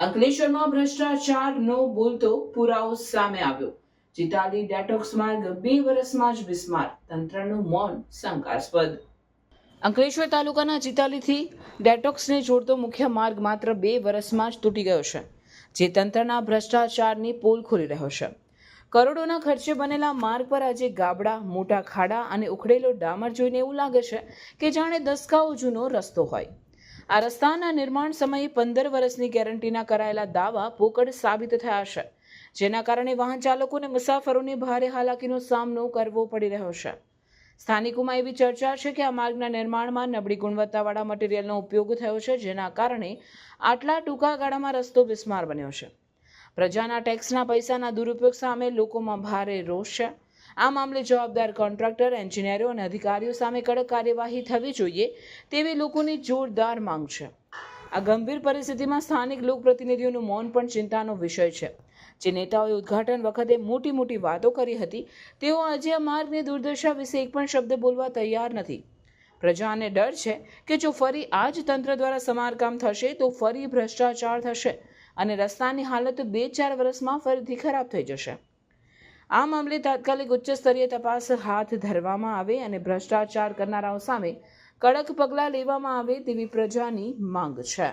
અંકલેશ્વરમાં ભ્રષ્ટાચારનો બોલતો પુરાવો સામે આવ્યો. ચિતાલી ડેટોક્સ માર્ગ બે વર્ષમાં જ બિસ્માર. તંત્રનું મૌન શંકાસ્પદ. અંકલેશ્વર તાલુકાના ચિતાલીથી ડેટોક્સને જોડતો મુખ્ય માર્ગ માત્ર બે વર્ષમાં જ તૂટી ગયો છે, જે તંત્રના ભ્રષ્ટાચારની પોલ ખોલી રહ્યો છે. કરોડોના ખર્ચે બનેલા માર્ગ પર આજે ગાબડા, મોટા ખાડા અને ઉખડેલો ડામર જોઈને એવું લાગે છે કે જાણે દસકાઓ જૂનો રસ્તો હોય. આ રસ્તાના નિર્માણ સમયે પંદર વર્ષની ગેરંટીના કરાયેલા દાવા પોકળ સાબિત થયા છે, જેના કારણે વાહન ચાલકોને મુસાફરોને ભારે હાલાકીનો સામનો કરવો પડી રહ્યો છે. સ્થાનિકોમાં એવી ચર્ચા છે કે આ માર્ગના નિર્માણમાં નબળી ગુણવત્તાવાળા મટીરિયલનો ઉપયોગ થયો છે, જેના કારણે આટલા ટૂંકા ગાળામાં રસ્તો બિસ્માર બન્યો છે. પ્રજાના ટેક્સના પૈસાના દુરુપયોગ સામે લોકોમાં ભારે રોષ છે. આ મામલે જવાબદાર કોન્ટ્રાક્ટર, એન્જિનિયરો અને અધિકારીઓ સામે કડક કાર્યવાહી થવી જોઈએ તેવી લોકોની જોરદાર માંગ છે. આ ગંભીર પરિસ્થિતિમાં સ્થાનિક લોકપ્રતિનિધિઓનું મૌન પણ ચિંતાનો વિષય છે. જે નેતાઓએ ઉદ્ઘાટન વખતે મોટી મોટી વાતો કરી હતી, તેઓ આજે આ માર્ગની દુર્દશા વિશે એક પણ શબ્દ બોલવા તૈયાર નથી. પ્રજાને ડર છે કે જો ફરી આ જ તંત્ર દ્વારા સમારકામ થશે, તો ફરી ભ્રષ્ટાચાર થશે અને રસ્તાની હાલત બે ચાર વર્ષમાં ફરીથી ખરાબ થઈ જશે. આ મામલે તાત્કાલિક ઉચ્ચ સ્તરીય તપાસ હાથ ધરવામાં આવે અને ભ્રષ્ટાચાર કરનારાઓ સામે કડક પગલાં લેવામાં આવે તેવી પ્રજાની માંગ છે.